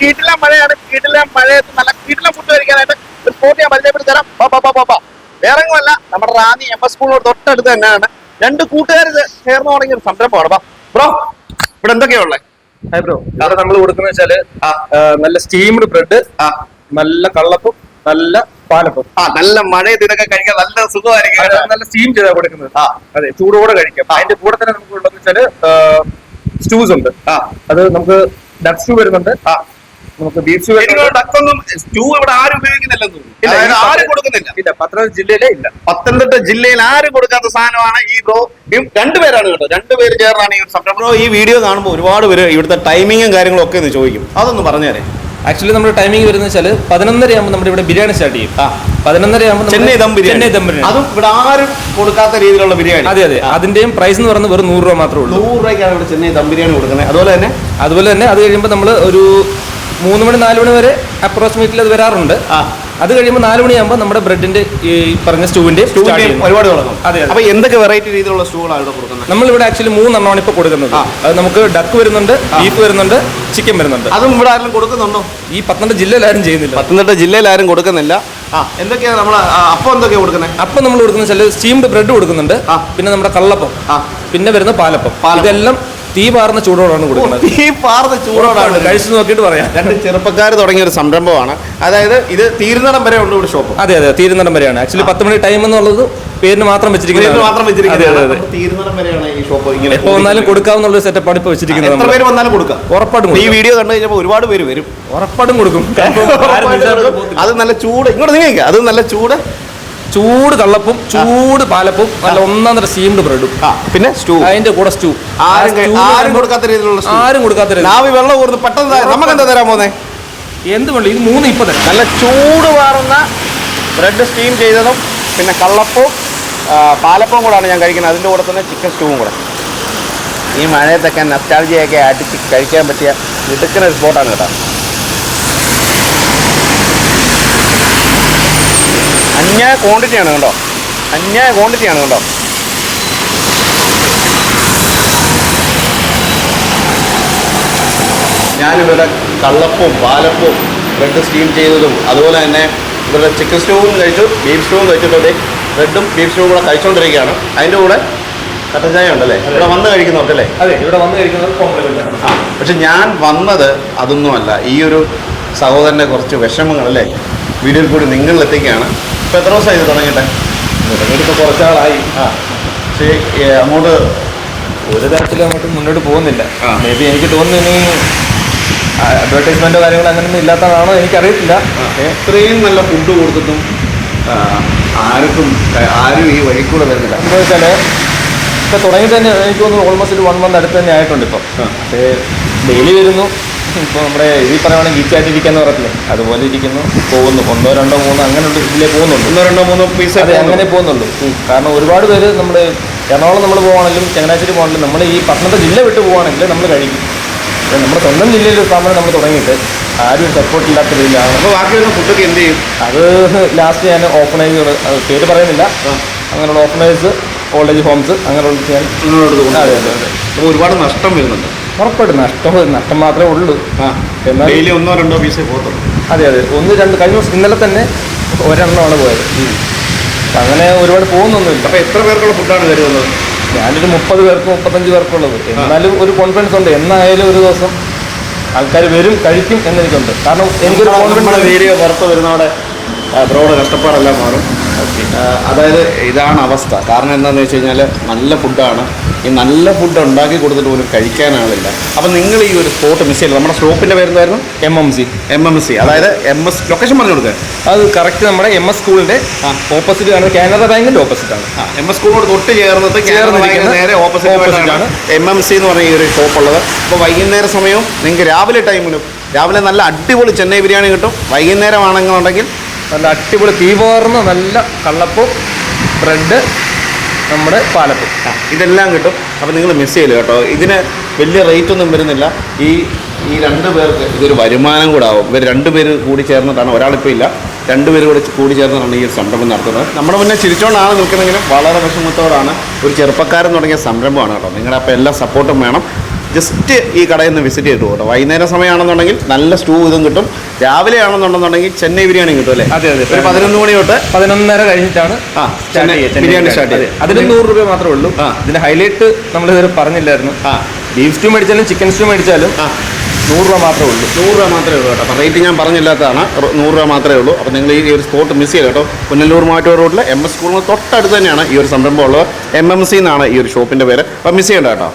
കീട്ടിലെ മഴയാണ്. കീട്ടിലെ മഴയത്ത് നല്ല കീട്ടിലെ ഫുഡ് കഴിക്കാനായിട്ട് ഒരു സ്പോട്ട് ഞാൻ പരിചയപ്പെടുത്തി തരാം. വേറെ അല്ല നമ്മുടെ റാന്നി എം എസ് സ്കൂളിനോട് തൊട്ടടുത്ത് തന്നെയാണ്. രണ്ട് കൂട്ടുകാർ ചേർന്ന് തുടങ്ങിയ ഒരു സംരംഭമാണ്. ബ്രോ ഇവിടെ എന്തൊക്കെയാ ഉള്ളത് ഹൈ ബ്രോ ഇവിടെ നമ്മൾ കൊടുക്കുന്ന വെച്ചാൽ നല്ല സ്റ്റീംഡ് ബ്രെഡ് നല്ല കള്ളപ്പും നല്ല പാലപ്പും. ആ നല്ല മഴയത്ത് ഇതൊക്കെ കഴിക്കാൻ നല്ല സുഖമായിരിക്കും. നല്ല സ്റ്റീം ചെയ്താ കൊടുക്കുന്നത്. ആ. അതെ ചൂടോടെ കഴിക്കാം. അതിന്റെ കൂടെ തന്നെ നമുക്ക് ഉള്ളതെന്ന് വെച്ചാൽ സ്റ്റൂസ് ഉണ്ട്. ആ. അത് നമുക്ക് ഡസ്റ്റ് സ്റ്റൂ വരുന്നുണ്ട്. ആ. നമുക്ക് ബീഫ് സ്റ്റൂ ഇവിടെ ആരും ഉപയോഗിക്കുന്നില്ലെന്ന് തോന്നുന്നു. അതായത് ആരും കൊടുക്കുന്നില്ല. ഇല്ല പത്തനംതിട്ട ജില്ലയിലേ ഇല്ല. പത്തനംതിട്ട ജില്ലയിൽ ആരും കൊടുക്കാത്ത സാധനമാണ് ഈ ബ്രോ രണ്ടുപേരാണ് കേട്ടോ രണ്ടുപേര് ചേർന്നാണ് ഈ സംരംഭം. ബ്രോ ഈ വീഡിയോ കാണുമ്പോൾ ഒരുപാട് പേര് ഇവിടുത്തെ ടൈമിങ്ങും കാര്യങ്ങളും ഒക്കെ ഒന്ന് ചോദിക്കും. അതൊന്ന് പറഞ്ഞുതരേ ആക്ച്വലി നമ്മുടെ ടൈമിംഗ് വരുന്ന വെച്ചാൽ പതിനൊന്നര ആകുമ്പോൾ നമ്മുടെ ഇവിടെ ബിരിയാണി സ്റ്റാർട്ട് ചെയ്യും. ആ. പതിനൊന്നര ആകുമ്പോൾ ചെന്നൈ ദം ബിരിയാണി. ചെന്നൈ ദം ബിരിയാണി. അതും ഇവിടെ ആരും കൊടുക്കാത്ത രീതിയിലുള്ള ബിരിയാണി. അതെ അതെ. അതിന്റെയും പ്രൈസ് എന്ന് പറയുന്നത് വെറും നൂറ് രൂപ മാത്രമേ ഉള്ളൂ. നൂറ് രൂപയ്ക്കാണ് ഇവിടെ ചെന്നൈ ദം ബിരിയാണി കൊടുക്കുന്നത്. അതുപോലെ തന്നെ അതുപോലെ തന്നെ അത് കഴിയുമ്പോൾ നമ്മൾ ഒരു മൂന്ന് മണി നാല് മണി വരെ അപ്രോക്സിമേറ്റ്ലി അത് വരാറുണ്ട്. അത് കഴിയുമ്പോൾ നാല് മണിയാകുമ്പോൾ നമ്മുടെ ബ്രെഡിന്റെ ഈ പറഞ്ഞ സ്റ്റൂവിന്റെ ഒരുപാട് അതെ. അപ്പൊ എന്തൊക്കെ വെറൈറ്റി രീതിയിലുള്ള സ്റ്റൂകളാണ് ഇവിടെ കൊടുക്കുന്നത്? നമ്മളിവിടെ ആക്ച്വലി മൂന്നെണ്ണമാണ് ഇപ്പോൾ കൊടുക്കുന്നത്. അത് നമുക്ക് ഡക്ക് വരുന്നുണ്ട് ബീഫ് വരുന്നുണ്ട് ചിക്കൻ വരുന്നുണ്ട്. അതും ഇവിടെ ആരും കൊടുക്കുന്നുണ്ടോ? ഈ പത്തനംതിട്ട ജില്ലയിൽ ആരും ചെയ്യുന്നില്ല. പത്തനംതിട്ട ജില്ലയിൽ ആരും കൊടുക്കുന്നില്ല എന്തൊക്കെയാണ് നമ്മൾ അപ്പം എന്തൊക്കെയാണ് കൊടുക്കുന്നത് അപ്പം നമ്മൾ കൊടുക്കുന്ന ചില സ്റ്റീംഡ് ബ്രെഡ് കൊടുക്കുന്നുണ്ട്. പിന്നെ നമ്മുടെ കള്ളപ്പം. പിന്നെ വരുന്ന പാലപ്പം. ഇതെല്ലാം തീ പാർന്ന ചൂടോടാണ് കൊടുക്കുന്നത്. തീ പാർന്ന ചൂടോടാണ്. കഴിച്ചു നോക്കിയിട്ട് പറയാം. രണ്ട് ചെറുപ്പക്കാർ തുടങ്ങിയ ഒരു സംരംഭമാണ്. അതായത് ഇത് തീരുന്നിടം വരെ ഉണ്ട് ഇവിടെ ഷോപ്പ്. അതെ അതെ തീരുന്നിടം വരെയാണ്. ആക്ച്വലി പത്ത് മണി ടൈം എന്നുള്ളത് പേരിന് മാത്രം വെച്ചിരിക്കുന്നത് മാത്രം വെച്ചിരിക്കുന്നത് തീരുന്നിടം വരെയാണ് ഈ ഷോപ്പ് ഇങ്ങനെ എപ്പോ വന്നാലും കൊടുക്കാം എന്നുള്ള സെറ്റപ്പാണ് ഇപ്പൊ വെച്ചിരിക്കുന്നത് എത്ര. പേര് വന്നാലും കൊടുക്കാം. ഉറപ്പായിട്ടും ഈ. വീഡിയോ കണ്ടു കഴിഞ്ഞപ്പോൾ ഒരുപാട് പേര് വരും. ഉറപ്പായിട്ടും കൊടുക്കും. അത് നല്ല ചൂട്. ഇങ്ങോട്ട് നിങ്ങൾക്ക് അത് നല്ല ചൂട്. ചൂട് കള്ളപ്പും ചൂട് പാലപ്പും നല്ല ഒന്നാം തരം സ്റ്റീംഡ് ബ്രെഡും പിന്നെ സ്റ്റൂ. അതിന്റെ കൂടെ സ്റ്റൂ. ആരും കൊടുക്കാത്ത രീതിയിലുള്ള. ആരും കൊടുക്കാത്ത രീതി. നാവി വെള്ളം ഊർന്ന് പെട്ടെന്ന് തരാം. നമുക്ക് എന്താ തരാൻ പോകുന്നേ എന്ത് വേണ്ട ഇത് മൂന്ന് ഇപ്പൊ തന്നെ നല്ല ചൂട് വാറുന്ന ബ്രെഡ് സ്റ്റീം ചെയ്തതും പിന്നെ കള്ളപ്പവും ആ, പാലപ്പവും കൂടാണ് ഞാൻ കഴിക്കുന്നത്. അതിന്റെ കൂടെ തന്നെ ചിക്കൻ സ്റ്റൂവും കൂടെ. ഈ മഴയത്തൊക്കെ നസ്റ്റാൾജിയൊക്കെ അടിച്ച് കഴിക്കാൻ പറ്റിയ ഇടുക്കുന്ന ഒരു സ്പോട്ടാണ് കേട്ടോ. അന്യായ ക്വാണ്ടിറ്റിയാണ് കണ്ടോ? അന്യായ ക്വാണ്ടിറ്റിയാണ് കണ്ടോ? ഞാനിവരുടെ കള്ളപ്പവും പാലപ്പും ബ്രെഡ് സ്റ്റീം ചെയ്തതും അതുപോലെ തന്നെ ഇവരുടെ ചിക്കൻ സ്റ്റൂവും കഴിച്ചു ബീഫ് സ്റ്റൂവും കഴിച്ചിട്ടുണ്ട് ബ്രെഡും ബീഫ് സ്റ്റൂവും കൂടെ കഴിച്ചുകൊണ്ടിരിക്കുകയാണ് അതിന്റെ കൂടെ കട്ടൻ ചായ ഉണ്ടല്ലേ? ഇവിടെ വന്ന് കഴിക്കുന്നുണ്ടല്ലേ അതെ ഇവിടെ വന്ന് കഴിക്കുന്നത് ആ പക്ഷെ ഞാൻ വന്നത് അതൊന്നുമല്ല. ഈ ഒരു സഹോദരന്റെ കുറച്ച് വിഷമങ്ങളല്ലേ വീഡിയോയിൽ കൂടി നിങ്ങളിലെത്തിക്കുകയാണ്. ഇപ്പോൾ എത്ര ദിവസമായി തുടങ്ങിയിട്ട്? തുടങ്ങിയിട്ട് ഇപ്പോൾ കുറച്ചാളായി. ആ. പക്ഷേ അങ്ങോട്ട് ഒരു തരത്തിലും അങ്ങോട്ട് മുന്നോട്ട് പോകുന്നില്ല. മേ ബി എനിക്ക് തോന്നുന്നു ഇനി അഡ്വർടൈസ്മെന്റോ കാര്യങ്ങളോ അങ്ങനെയൊന്നും ഇല്ലാത്തതാണോ എനിക്കറിയത്തില്ല. എത്രയും നല്ല ഫുഡ് കൊടുത്തിട്ടും ആർക്കും ആരും ഈ വഴിക്കൂടെ വരുന്നില്ല. എന്താ വെച്ചാൽ ഇപ്പം തുടങ്ങി തന്നെ എനിക്ക് തോന്നുന്നു ഓൾമോസ്റ്റ് ഒരു വൺ മന്ത് അടുത്ത് തന്നെ ആയിട്ടുണ്ട് ഇപ്പം. പക്ഷേ ഡെയിലി വരുന്നു. ഇപ്പോൾ നമ്മുടെ ഈ പറയുവാണെങ്കിൽ ഗീച്ചായിട്ടിരിക്കാന്ന് പറയത്തില്ലേ അതുപോലെ ഇരിക്കുന്നു പോകുന്നു. ഒന്നോ രണ്ടോ മൂന്നോ അങ്ങനെയുള്ള ഇതിലേ പോകുന്നുള്ളൂ. ഒന്നോ രണ്ടോ മൂന്നോ പീസ് അതെ അങ്ങനെ പോകുന്നുള്ളൂ. കാരണം ഒരുപാട് പേര് നമ്മൾ എറണാകുളം നമ്മൾ പോകുകയാണെങ്കിലും ചങ്ങനാശ്ശേരി പോകണമെങ്കിലും നമ്മൾ ഈ പത്തനംതിട്ട ജില്ല വിട്ട് പോകുകയാണെങ്കിൽ നമ്മൾ കഴിക്കും. നമ്മുടെ സ്വന്തം ജില്ലയിൽ ഒരു സ്ഥാപനം നമ്മൾ തുടങ്ങിയിട്ട് ആരും ഒരു സപ്പോർട്ട് ഇല്ലാത്ത രീതിയിലാണ്. അപ്പോൾ ബാക്കി വരുന്ന ഫുഡൊക്കെ എന്ത് ചെയ്യും? അത് ലാസ്റ്റ് ഞാൻ അത് പേര് പറയുന്നില്ല. അങ്ങനെയുള്ള ഓപ്പണേഴ്സ് ഓൾഡ് ഏജ് ഹോംസ് അങ്ങനെയുള്ള ഞാൻ അതെ അതെ അതെ. അപ്പോൾ ഒരുപാട് നഷ്ടം വരുന്നുണ്ട്. ഉറപ്പായിട്ടും നഷ്ടം നഷ്ടം മാത്രമേ ഉള്ളൂ. എന്നാൽ ഡെയിലി ഒന്നോ രണ്ടോ പീസേ പോകത്തുള്ളൂ. അതെ അതെ. ഒന്ന് രണ്ട് കഴിഞ്ഞ ദിവസം ഇന്നലെ തന്നെ ഒരെണ്ണമാണ് പോയത്. അങ്ങനെ ഒരുപാട് പോകുന്നൊന്നുമില്ല. അപ്പോൾ എത്ര പേർക്കുള്ള ഫുഡാണ് കരുതുന്നത് ഞാനൊരു മുപ്പത് പേർക്ക് മുപ്പത്തഞ്ച് പേർക്കുള്ളത് എന്നാലും ഒരു കോൺഫിഡൻസ് ഉണ്ട്. എന്നായാലും ഒരു ദിവസം ആൾക്കാർ വരും കഴിക്കും എന്നെനിക്കുണ്ട് കാരണം എനിക്കൊരു കോൺഫിഡൻസ് വീഡിയോ പുറത്ത് വരുന്നതോടെ ബ്രോയുടെ കഷ്ടപ്പാടെല്ലാം മാറും. അതായത് ഇതാണ് അവസ്ഥ. കാരണം എന്താണെന്ന് വെച്ച് കഴിഞ്ഞാൽ നല്ല ഫുഡാണ്. ഈ നല്ല ഫുഡ് ഉണ്ടാക്കി കൊടുത്തിട്ട് പോലും കഴിക്കാനാളില്ല അപ്പം നിങ്ങൾ ഈ ഒരു സ്പോട്ട് മിസ് ചെയ്യില്ല? നമ്മുടെ സ്റ്റോപ്പിന്റെ പേരെന്തായിരുന്നു? M M C M M C അതായത് എം എസ് ലൊക്കേഷൻ പറഞ്ഞു കൊടുക്കുക അത് കറക്റ്റ് നമ്മുടെ എം എസ് സ്കൂളിന്റെ ഓപ്പോസിറ്റ് ആണ്. കാനറ ബാങ്കിന്റെ ഓപ്പോസിറ്റ് ആണ്. എം എസ് സ്കൂളിനോട് തൊട്ട് ചേർന്നിട്ട് ചേർന്നിരിക്കുന്ന നേരെ ഓപ്പോസിറ്റ് ആണ്. എം എം സി എന്ന് പറഞ്ഞ ഈ ഒരു ഷോപ്പ് ഉള്ളത്. അപ്പോൾ വൈകുന്നേര സമയവും നിങ്ങൾക്ക് രാവിലെ ടൈമിലും രാവിലെ നല്ല അടിപൊളി ചെന്നൈ ബിരിയാണി കിട്ടും. വൈകുന്നേരം ആണെന്നുണ്ടെങ്കിൽ നല്ല അടിപൊളി തീ പോർന്ന നല്ല കള്ളപ്പും ബ്രെഡ് നമ്മുടെ പാലപ്പം. ഇതെല്ലാം കിട്ടും. അപ്പോൾ നിങ്ങൾ മിസ് ചെയ്യില്ല കേട്ടോ. ഇതിന് വലിയ റേറ്റ് ഒന്നും വരുന്നില്ല. ഈ ഈ രണ്ട് പേർക്ക് ഇതൊരു വരുമാനം കൂടെ ആവും. ഇവർ രണ്ട് പേര് കൂടി ചേർന്നിട്ടാണ് ഒരാളിപ്പോൾ ഇല്ല. രണ്ട് പേര് കൂടി കൂടി ചേർന്നിട്ടാണ് ഈ ഒരു സംരംഭം നടത്തുന്നത്. നമ്മുടെ മുന്നേ ചിരിച്ചോണ്ടാണ് നിൽക്കുന്നതെങ്കിലും വളരെ വിഷമത്തോടാണ്. ഒരു ചെറുപ്പക്കാരൻ തുടങ്ങിയ സംരംഭമാണ് കേട്ടോ. നിങ്ങളുടെ അപ്പോൾ എല്ലാ സപ്പോർട്ടും വേണം. ജസ്റ്റ് ഈ കടയിൽ നിന്ന് വിസിറ്റ് ചെയ്തിട്ട് കേട്ടോ വൈകുന്നേരം സമയമാണെന്നുണ്ടെങ്കിൽ നല്ല സ്റ്റൂ ഇതും കിട്ടും. രാവിലെ ആണെന്നുണ്ടെന്നുണ്ടെങ്കിൽ ചെന്നൈ ബിരിയാണി കിട്ടും അല്ലേ? അതെ, അതെ. ഒരു പതിനൊന്ന് മണി തൊട്ട് പതിനൊന്നര കഴിഞ്ഞിട്ടാണ് ആ, ചെന്നൈ ബിരിയാണി സ്റ്റാർട്ട് ചെയ്ത് അതിന് നൂറ് രൂപ മാത്രമേ ഉള്ളൂ. ഇതിന്റെ ഹൈലൈറ്റ് നമ്മൾ ഇതുവരെ പറഞ്ഞില്ലായിരുന്നു. ആ. ബീഫ് സ്റ്റൂ മേടിച്ചാലും ചിക്കൻ സ്റ്റൂ മേടിച്ചാലും ആ. നൂറ് രൂപ മാത്രമേ ഉള്ളൂ. നൂറ് രൂപ മാത്രമേ ഉള്ളൂ കേട്ടോ. അപ്പോൾ റേറ്റ് ഞാൻ പറഞ്ഞില്ലാത്തതാണ്. നൂറ് രൂപ മാത്രമേ ഉള്ളൂ. അപ്പോൾ നിങ്ങൾ ഈ ഒരു സ്പോട്ട് മിസ് ചെയ്യുക കേട്ടോ. പുനലൂർ മാറ്റൂർ റോഡിൽ എം എസ് സ്കൂളിന് തൊട്ടടുത്ത് തന്നെയാണ് ഈ ഒരു സംരംഭം ഉള്ളത്. എം എം സി എന്നാണ് ഈ ഒരു ഷോപ്പിന്റെ പേര്. അപ്പോൾ മിസ് ചെയ്യേണ്ട കേട്ടോ.